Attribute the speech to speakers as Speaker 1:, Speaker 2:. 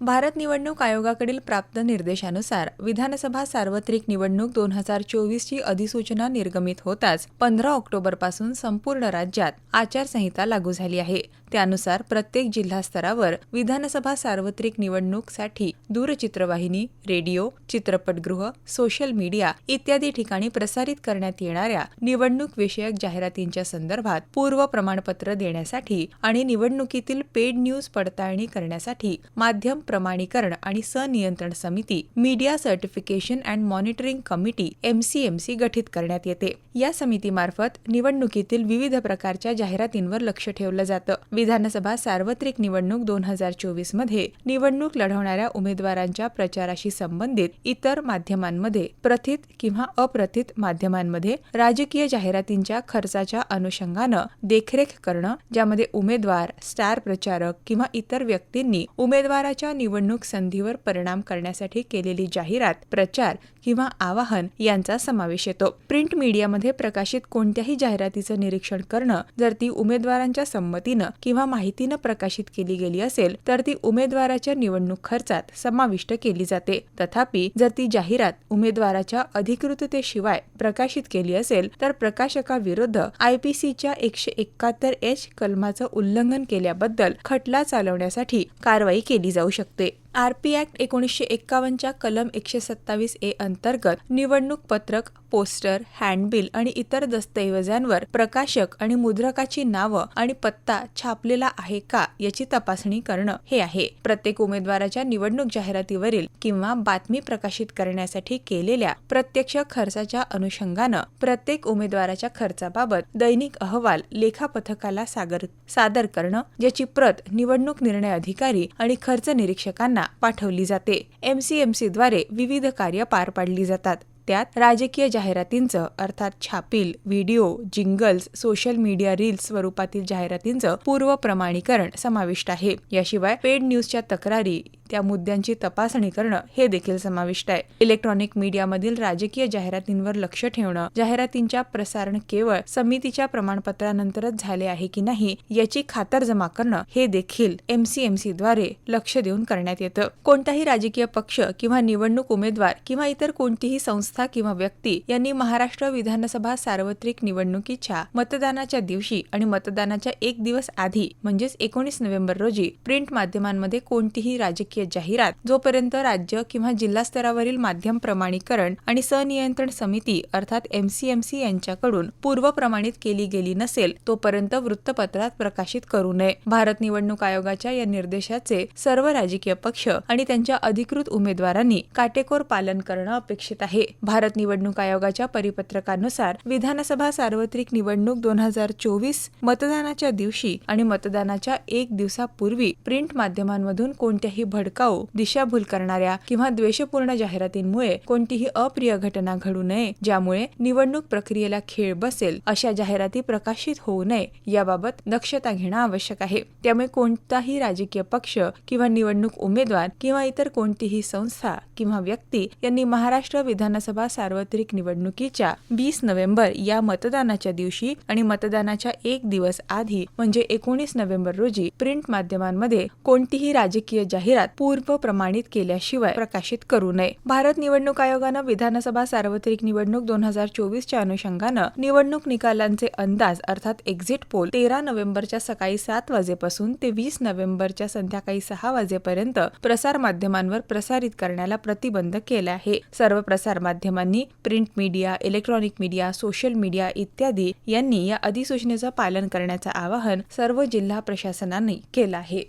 Speaker 1: भारत निवडणूक आयोगाकडील प्राप्त निर्देशानुसार विधानसभा सार्वत्रिक निवडणूक दोन हजार चोवीसची अधिसूचना निर्गमित होताच पंधरा ऑक्टोबरपासून संपूर्ण राज्यात आचारसंहिता लागू झाली आहे. त्यानुसार प्रत्येक जिल्हा स्तरावर विधानसभा सार्वत्रिक निवडणूकसाठी दूरचित्रवाहिनी रेडिओ चित्रपटगृह सोशल मीडिया इत्यादी ठिकाणी प्रसारित करण्यात येणाऱ्या निवडणूक विषयक जाहिरातींच्या संदर्भात पूर्व प्रमाणपत्र देण्यासाठी आणि निवडणुकीतील पेड न्यूज पडताळणी करण्यासाठी माध्यम प्रमाणीकरण आणि सनियंत्रण समिती media certification and monitoring committee MCMC गठीत करण्यात येते. या समितीमार्फत निवडणुकीतील विविध प्रकारच्या जाहिरातींवर लक्ष ठेवलं जातं. विधानसभा सार्वत्रिक निवडणूक दोन हजार चोवीसमध्ये निवडणूक लढवणाऱ्या उमेदवारांच्या प्रचाराशी संबंधित इतर माध्यमांमध्ये प्रथित किंवा अप्रथित माध्यमांमध्ये राजकीय जाहिरातींच्या खर्चाच्या अनुषंगानं देखरेख करणं ज्यामध्ये उमेदवार स्टार प्रचारक किंवा इतर व्यक्तींनी उमेदवाराच्या निवडणूक संधीवर परिणाम करण्यासाठी केलेली जाहिरात प्रचार किंवा आवाहन यांचा समावेश येतो. प्रिंट मीडियामध्ये प्रकाशित कोणत्याही जाहिरातीचं निरीक्षण करणं जर ती उमेदवारांच्या संमतीनं किंवा माहितीनं प्रकाशित केली गेली असेल तर ती उमेदवाराच्या निवडणूक खर्चात समाविष्ट केली जाते. तथापि जर ती जाहिरात उमेदवाराच्या अधिकृततेशिवाय प्रकाशित केली असेल तर प्रकाशकाविरुद्ध आयपीसीच्या एकशे एकाहत्तर एच कलमाचं उल्लंघन केल्याबद्दल खटला चालवण्यासाठी कारवाई केली जाऊ शकते. They. आर पी ऍक्ट एकोणीसशे एक्कावन्नच्या कलम एकशे सत्तावीस ए अंतर्गत निवडणूक पत्रक पोस्टर हँडबिल आणि इतर दस्तऐवजांवर प्रकाशक आणि मुद्रकाची नावं आणि पत्ता छापलेला आहे का याची तपासणी करणं हे आहे. प्रत्येक उमेदवाराच्या निवडणूक जाहिरातीवरील किंवा बातमी प्रकाशित करण्यासाठी केलेल्या प्रत्यक्ष खर्चाच्या अनुषंगानं प्रत्येक उमेदवाराच्या खर्चाबाबत दैनिक अहवाल लेखापथकाला सागर सादर करणं ज्याची प्रत निवडणूक निर्णय अधिकारी आणि खर्च निरीक्षकांना पाठवली जाते. एमसीएमसीद्वारे विविध कार्य पार पाडली जातात. त्यात राजकीय जाहिरातींचं अर्थात छापील video jingles social media reels स्वरूपातील जाहिरातींचं पूर्व प्रमाणीकरण समाविष्ट आहे. याशिवाय पेड न्यूजच्या तक्रारी त्या मुद्द्यांची तपासणी करणं हे देखील समाविष्ट आहे. इलेक्ट्रॉनिक मीडियामधील राजकीय जाहिरातींवर लक्ष ठेवणं जाहिरातींच्या प्रसारण केवळ समितीच्या प्रमाणपत्रानंतरच झाले आहे की नाही याची खातरजमा करणं हे देखील एमसीएमसी द्वारे लक्ष देऊन करण्यात येतं. कोणताही राजकीय पक्ष किंवा निवडणूक उमेदवार किंवा इतर कोणतीही संस्था किंवा व्यक्ती यांनी महाराष्ट्र विधानसभा सार्वत्रिक निवडणुकीच्या मतदानाच्या दिवशी आणि मतदानाच्या एक दिवस आधी म्हणजेच एकोणीस नोव्हेंबर रोजी प्रिंट माध्यमांमध्ये कोणतीही राजकीय जाहिरात जोपर्यंत राज्य किंवा जिल्हा स्तरावरील माध्यम प्रमाणीकरण आणि सनियंत्रण समिती अर्थात एमसीएमसी यांच्याकडून पूर्व प्रमाणित केली गेली नसेल तोपर्यंत वृत्तपत्रात प्रकाशित करू नये. भारत निवडणूक आयोगाच्या या निर्देशाचे सर्व राजकीय पक्ष आणि त्यांच्या अधिकृत उमेदवारांनी काटेकोर पालन करणं अपेक्षित आहे. भारत निवडणूक आयोगाच्या परिपत्रकानुसार विधानसभा सार्वत्रिक निवडणूक दोन हजार चोवीस मतदानाच्या दिवशी आणि मतदानाच्या एक दिवसापूर्वी प्रिंट माध्यमांमधून कोणत्याही भडकाऊ दिशाभूल करणाऱ्या किंवा द्वेषपूर्ण जाहिरातींमुळे कोणतीही अप्रिय घटना घडू नये ज्यामुळे निवडणूक प्रक्रियेला खेळ बसेल अशा जाहिराती प्रकाशित होऊ नये याबाबत दक्षता घेणं आवश्यक आहे. त्यामुळे कोणताही राजकीय पक्ष किंवा निवडणूक उमेदवार किंवा इतर कोणतीही संस्था किंवा व्यक्ती यांनी महाराष्ट्र विधानसभा सार्वत्रिक निवडणुकीच्या वीस नोव्हेंबर या मतदानाच्या दिवशी आणि मतदानाच्या एक दिवस आधी म्हणजे एकोणीस नोव्हेंबर रोजी प्रिंट माध्यमांमध्ये कोणतीही राजकीय जाहिरात पूर्व प्रमाणित केल्याशिवाय प्रकाशित करू नये. भारत निवडणूक आयोगानं विधानसभा सार्वत्रिक निवडणूक दोन हजार चोवीसच्या अनुषंगानं निवडणूक निकालांचे अंदाज अर्थात एक्झिट पोल तेरा नोव्हेंबरच्या सकाळी सात वाजेपासून ते वीस नोव्हेंबरच्या संध्याकाळी सहा वाजेपर्यंत प्रसार माध्यमांवर प्रसारित करण्याला प्रतिबंध केला आहे. सर्व प्रसार माध्यमांनी print media electronic media social media इत्यादी यांनी या अधिसूचनेचं पालन करण्याचं आवाहन सर्व जिल्हा प्रशासनांनी केलं आहे.